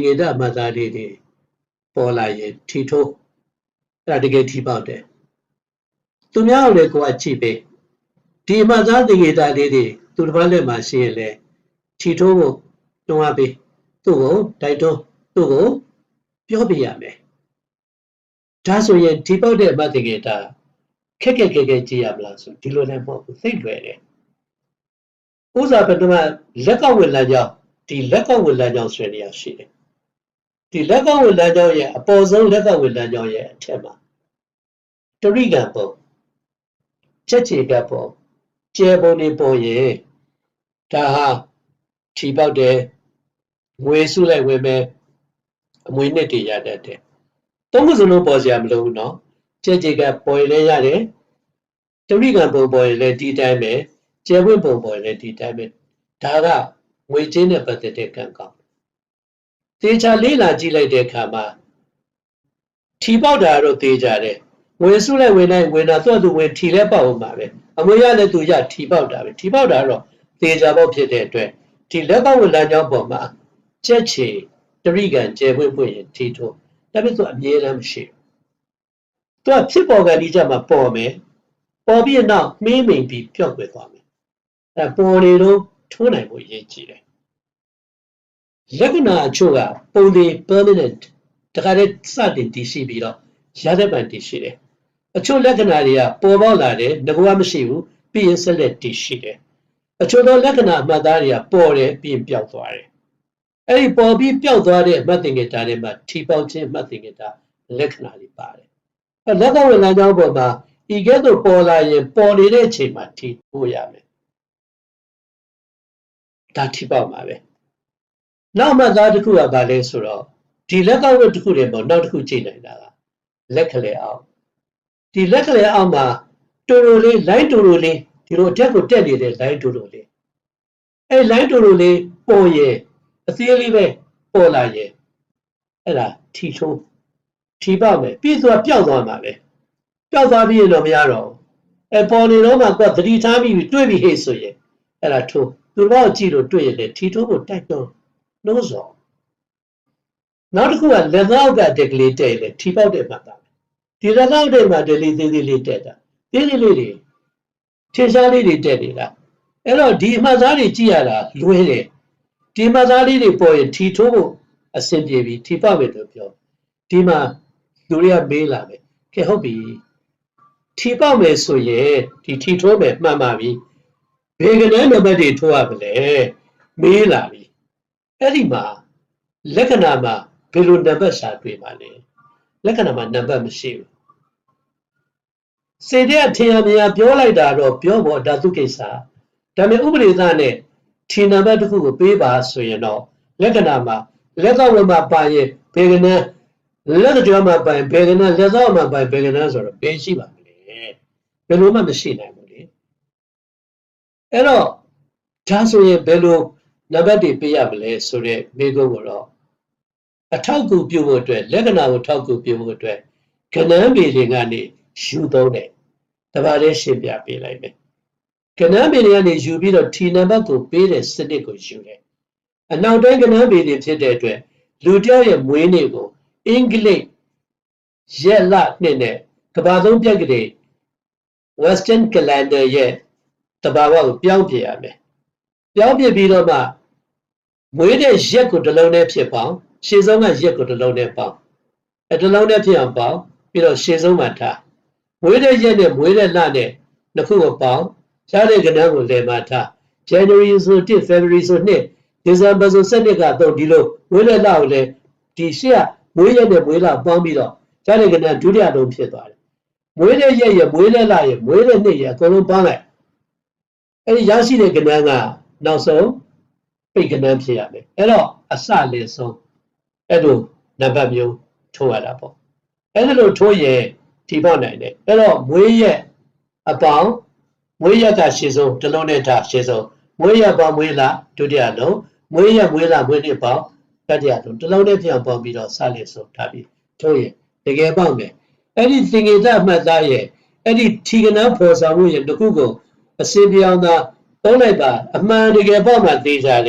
ငေဒမသားလေးတွေပေါ်လာရင်ထီထိုးအဲ့ဒါတကယ်ထီပေါက်တယ်သူများကိုလည်းကိုယ်ကကြည့်ပေးဒီမသားငေဒလေးတွေသူတစ်ပတ်လက်မှာရှိရင်လေထီထိုးဖို့တွန်းအားပေးသူ့ကိုတိုက်တွန်းသူ့ကိုပြောပြရမယ်ဒါဆိုရင်ထီပေါက်တဲ့အမတ်ငေဒခက်ခက်ခက်ခက်ကြည့်ရမလားဆိုဒီလိုလည်းမဟုတ်ဘူးသိမ့်လွယ်တယ်ဥစားပထမလက်ကောက်ဝင်လာကြောင်းဒီလက်ကောက်ဝင်လာကြောင်းဆွေးနွေးရရှိတယ် ဒီလက်ကောက်ဝင်လာကြောင်းရဲ့အပေါ်ဆုံးလက်ကောက်ဝင်လာကြောင်းရဲ့အထက်မှာတရိကံပုံချက်ချေကပုံကျဲပုံနေပုံရဲ့ဒါဟာထီပေါက်တယ်ငွေစုလိုက်ဝင်မယ်အမွေနှစ်တွေရတတ်တယ်သုံးခုစလုံးပေါ်စရာမလိုဘူးเนาะချက်ချေကပေါ်ရင်လည်းရတယ်တရိကံပုံပေါ်ရင်လည်းဒီတိုင်းပဲကျဲပွင့်ပုံပေါ်ရင်လည်းဒီတိုင်းပဲဒါကငွေချင်းနဲ့ပတ်သက်တဲ့ကံကောင်း တေချာလေးလာကြည့်လိုက်တဲ့အခါမှာထီပေါက်တာတော့တေချာတယ်ငွေစုလိုက်ဝင်တိုင်းဝင်တာသူ့သူဝင်ထီလဲပေါက်အောင်ပါပဲအမွေရလည်းသူရထီပေါက်တာပဲထီပေါက်တာတော့တေချာပေါက်ဖြစ်တဲ့အတွက်ဒီလက်ကောက်ဝင်လမ်းကြောင်းပေါ်မှာချက်ချေတရိကံကျဲပွင့်ပွင့်ရင်ထီထိုးဒါပေမဲ့သူအမြဲတမ်းမရှိဘူးသူကဖြစ်ပေါ်ကန်ဒီကြမှာပေါ်မယ်ပေါ်ပြီးနောက်မင်းမိန်ပြီးပျောက်ကွယ်သွားမယ်အဲပေါ်နေတော့ထိုးနိုင်ဖို့ရည်ကြည်တယ် လက္ခဏာအချို့ကပုံသေး permanent တခါတည်းစတင်တည်ရှိပြီးတော့ရတဲ့ပံတည်ရှိတယ်အချို့လက္ခဏာတွေကပေါ်ပေါက်လာတယ်ငကွာမရှိဘူးပြီးရင်ဆက်လက်တည်ရှိတယ်အချို့သောလက္ခဏာအမှတ်သားတွေကပေါ်တယ်ပြီးရင်ပျောက်သွားတယ်အဲ့ဒီပေါ်ပြီးပျောက်သွားတဲ့အမှတ်သင်္ကေတတွေမှာထီပေါက်ခြင်းအမှတ်သင်္ကေတလက္ခဏာတွေပါတယ်အဲလက္ခဏာလမ်းကြောင်းပေါ်မှာဤကဲ့သို့ပေါ်လာရင်ပေါ်နေတဲ့အချိန်မှာထီထိုးရမယ်ဒါထီပေါက်မှာပဲ နောက်မှသားတစ်ခုကဘာလဲဆိုတော့ဒီလက်ကောက်ဝတ်တစ်ခုတည်းပေါ့နောက်တစ်ခုကြည့်နိုင်တာကလက်ကလေးအောင်ဒီလက်ကလေးအောင်မှာတူတူလေးလိုင်းတူတူလေးဒီလိုအတက်ကိုတက်နေတဲ့လိုင်းတူတူလေးအဲလိုင်းတူတူလေးပေါ်ရဲ့အသေးလေးပဲပေါ်လာရဲ့အဲ့ဒါထီထိုးထီပေါက်မယ်ပြီးသွားပျောက်သွားမှာပဲပျောက်သွားပြီးရင်တော့မရတော့ဘူးအဲပေါ်နေတော့မှကွာသတိထားပြီးတွေ့ပြီဟေ့ဆိုရင်အဲ့ဒါထိုးသူတို့ကြည့်လို့တွေ့ရင်လေထီထိုးကိုတိုက်တော့ နှိုးစော်နောက်တစ်ခုကလက်သောက်ကတက်ကလေးတဲ့လေထီပေါက်တဲ့မှတ်တာဒီလက်သောက်တဲ့မှာတလေးသေးသေးလေးတက်တာသေးသေးလေးတွေထင်ရှားလေးတွေတက်နေတာအဲ့တော့ဒီအမှတ်သားတွေကြည့်ရတာလွဲတယ်ဒီအမှတ်သားလေးတွေပေါ်ရင်ထီထိုးဖို့အဆင်ပြေပြီထီပေါက်ပဲလို့ပြောဒီမှာလူတွေကမေးလာမယ်ကဲဟုတ်ပြီထီပေါက်မယ်ဆိုရင်ဒီထီထိုးမယ်မှန်ပါပြီဘယ်ကနန်းနံပါတ်တွေထိုးရမလဲမေးလာပြီ အဲ့ဒီမှာလက္ခဏာမှာဘယ်လိုနံပါတ်ရှာတွေ့ပါလဲလက္ခဏာမှာနံပါတ်မရှိဘူးစေတဲ့ထင်ရမြင်ပြောလိုက်တာတော့ပြောဖို့ဓာတုကိစ္စဒါပေမဲ့ဥပဒေသားနဲ့ထင်နံပါတ်တစ်ခုကိုပေးပါဆိုရင်တော့လက္ခဏာမှာလက်ကဝမှာပါရင်ဘယ်ကနန်းလက်ကကြောမှာပါရင်ဘယ်ကနန်းလက်သောမှာပါရင်ဘယ်ကနန်းဆိုတော့ဘယ်ရှိပါမလဲဘယ်လိုမှမရှိနိုင်ဘူးလေအဲ့တော့ဒါဆိုရင်ဘယ်လို နံပါတ်တွေပေးရမလဲဆိုတဲ့မိကုန်းကိုတော့အထောက်အကူပြုဖို့အတွက်လက္ခဏာကိုထောက်အကူပြုဖို့အတွက်ကဏ္ဍပေတွေကနေယူသုံးတယ်တပါးလေးရှင်းပြပေးလိုက်မယ်ကဏ္ဍပေတွေကနေယူပြီးတော့ထီနံပါတ်ကိုပေးတဲ့စနစ်ကိုယူတယ်အနောက်တိုင်းကဏ္ဍပေတွေဖြစ်တဲ့အတွက်လူတယောက်ရဲ့မွေးနေ့ကိုအင်္ဂလိပ်ရက်လနှစ်နဲ့ကဘာသုံးပြက်ကလေး Western calendar ရဲ့တဘာဝကိုပြောင်းပြရမယ်ပြောင်းပြပြီးတော့မှ မွေးတဲ့ရက်ကိုတစ်လုံးနဲ့ဖြစ်ပေါင်းရှေ့ဆုံးကရက်ကိုတစ်လုံးနဲ့ပေါင်းအဲတစ်လုံးနဲ့ဖြစ်အောင်ပေါင်းပြီးတော့ရှေ့ဆုံးမှာထားမွေးတဲ့ရက်နဲ့မွေးတဲ့လနဲ့နှစ်ခုကိုပေါင်းရတဲ့ကဏ္ဍကိုလည်မှာထား January ဆို1 February ဆို2 December ဆို7ကတော့ဒီလိုမွေးတဲ့လကိုလည်းဒီရှေ့ကမွေးရက်နဲ့မွေးလပေါင်းပြီးတော့ရတဲ့ကဏ္ဍဒုတိယလုံးဖြစ်သွားတယ်မွေးတဲ့ရက်ရဲ့မွေးတဲ့လရဲ့မွေးတဲ့နှစ်ရဲ့အကုန်လုံးပေါင်းလိုက်အဲဒီရရှိတဲ့ကဏ္ဍကနောက်ဆုံး ပိတ်ကဏ္ဍဖြစ်ရမယ်အဲ့တော့အစလေးဆုံးအဲ့လိုနံပါတ်မျိုးထိုးရတာပေါ့အဲ့ဒါလို့ထိုးရင်ထိပေါက်နိုင်တယ်အဲ့တော့မွေးရက်အပေါင်းမွေးရက်ကရှေ့ဆုံးတစ်လုံးနဲ့ထားရှေ့ဆုံးမွေးရက်ပေါင်းမွေးလာဒုတိယလုံးမွေးရက်မွေးလာမွေးနှစ်ပေါင်းတတိယလုံးတစ်လုံးနဲ့ပြန်ပေါင်းပြီးတော့စလေးဆုံးထားပြီးထိုးရင်တကယ်ပေါက်မယ်အဲ့ဒီသင်္ကေတအမှတ်သားရဲ့အဲ့ဒီထီကနန်းဖော်ဆောင်မှုရဲ့တစ်ခုကိုအစင်ပြောင်းသာသုံးလိုက်ပါအမှန်တကယ်ပေါ့မှသိကြတယ်